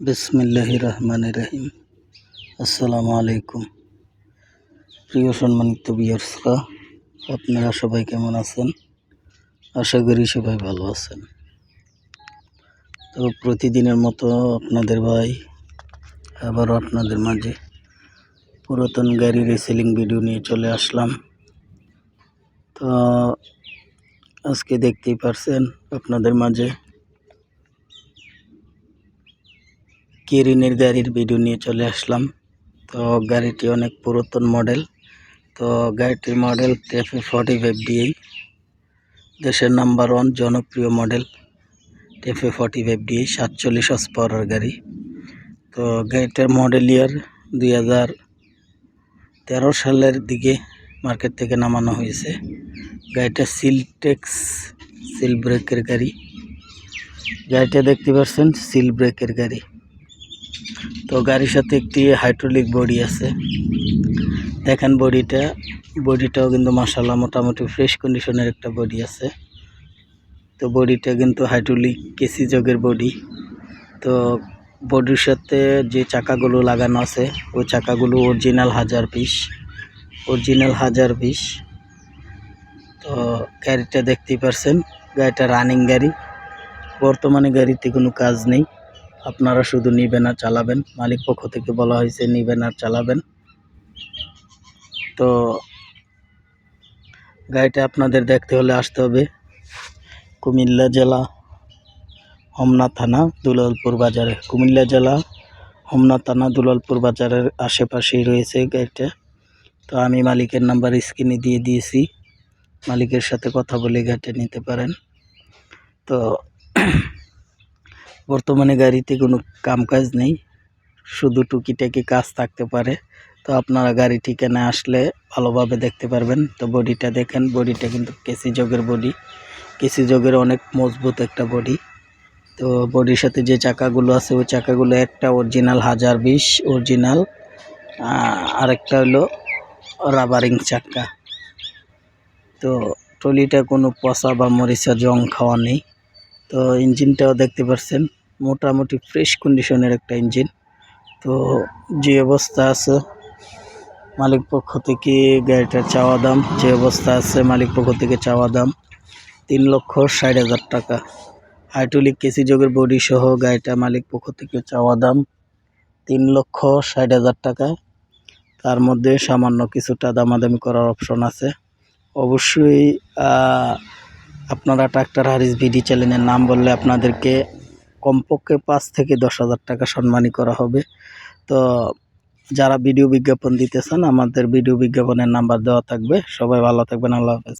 বিসমিল্লাহ রহমান রহিম আসসালামু আলাইকুম প্রিয় সম্মানিত বিয়ার্সরা আপনারা সবাই কেমন আছেন? আশা করি সবাই ভালো আছেন। তো প্রতিদিনের মতো আপনাদের ভাই, আবারও আপনাদের মাঝে পুরাতন গাড়ি রিসেলিং ভিডিও নিয়ে চলে আসলাম। তো আজকে দেখতেই পারছেন আপনাদের মাঝে কেরিনের গাড়ির ভিডিও নিয়ে চলে আসলাম। তো গাড়িটি অনেক পুরাতন মডেল তো গাড়িটির model TAFE forty five DI দেশের নাম্বার ওয়ান জনপ্রিয় model TAFE forty five DI সাতচল্লিশ পাওয়ার গাড়ি। তো গাড়িটার মডেল ইয়ার দুই হাজার তেরো সালের দিকে মার্কেট থেকে নামানো হয়েছে। গাড়িটা সিলটেক্স সিল ব্রেকের গাড়ি। গাড়িটা দেখতে পাচ্ছেন সিল ব্রেকের গাড়ি। তো গাড়ির সাথে একটি হাইড্রোলিক বডি আছে। দেখেন বডিটা বডিটাও কিন্তু মাসাল্লাহ মোটামুটি ফ্রেশ কন্ডিশনের একটা বডি আছে। তো বডিটা কিন্তু হাইড্রোলিক কেসি যোগের বডি তো বডির সাথে যে চাকাগুলো লাগানো আছে, ওই চাকাগুলো অরিজিনাল হাজার পিস অরিজিনাল হাজার পিস তো গাড়িটা দেখতেই পারছেন, গাড়িটা রানিং গাড়ি। বর্তমানে গাড়িতে কোনো কাজ নেই। আপনারা শুধু নিবেন আর চালাবেন। মালিক পক্ষ থেকে বলা হয়েছে নিবেন আর চালাবেন। তো গাড়িটা আপনাদের দেখতে হলে আসতে হবে। কুমিল্লা জেলা, হোমনা থানা, দুলালপুর বাজারে। কুমিল্লা জেলা, হোমনা থানা, দুলালপুর বাজারের আশেপাশেই রয়েছে গাড়িটা। তো আমি মালিকের নাম্বার স্ক্রিনে দিয়ে দিয়েছি। মালিকের সাথে কথা বলে গাড়িটা নিতে পারেন। তো বর্তমানে গাড়িতে কোনো কামকাজ নেই, শুধু টুকিটাকি কাজ থাকতে পারে। তো আপনারা গাড়ি ঠিকানা আসলে ভালোভাবে দেখতে পারবেন। তো বডিটা দেখেন, বডিটা কিন্তু কেসি যোগের বডি। কেসি যোগের অনেক মজবুত একটা বডি। তো বডির সাথে যে চাকাগুলো আছে, ওই চাকাগুলো একটা অরিজিনাল হাজার বিশ অরিজিনাল আরেকটা হলো রাবারিং চাকা। তো ট্রলিটা কোনো পচা বা মরিচা জং খাওয়া নেই। তো ইঞ্জিনটাও দেখতে পাচ্ছেন মোটামুটি ফ্রেশ কন্ডিশনের একটা ইঞ্জিন। তো যে অবস্থা আছে, মালিক পক্ষ থেকে গাড়িটার চাওয়া দাম, যে অবস্থা আছে মালিক পক্ষ থেকে চাওয়া দাম তিন লক্ষ ষাট হাজার টাকা। হাইড্রোলিক কেসি যোগের বডি সহ গাড়িটা মালিক পক্ষ থেকে চাওয়া দাম তিন লক্ষ ষাট হাজার টাকা। তার মধ্যে সামান্য কিছুটা দামাদামি করার অপশন আছে। অবশ্যই আপনারা ট্রাক্টর হারিস ভিডি চ্যানেলের নাম বললে আপনাদেরকে কমপক্ষে পাঁচ থেকে দশ হাজার টাকা সম্মানী করা হবে। তো যারা ভিডিও বিজ্ঞাপন দিতে চান, আমাদের ভিডিও বিজ্ঞাপনের নাম্বার দেওয়া থাকবে। সবাই ভালো থাকবেন, আল্লাহ হাফেজ।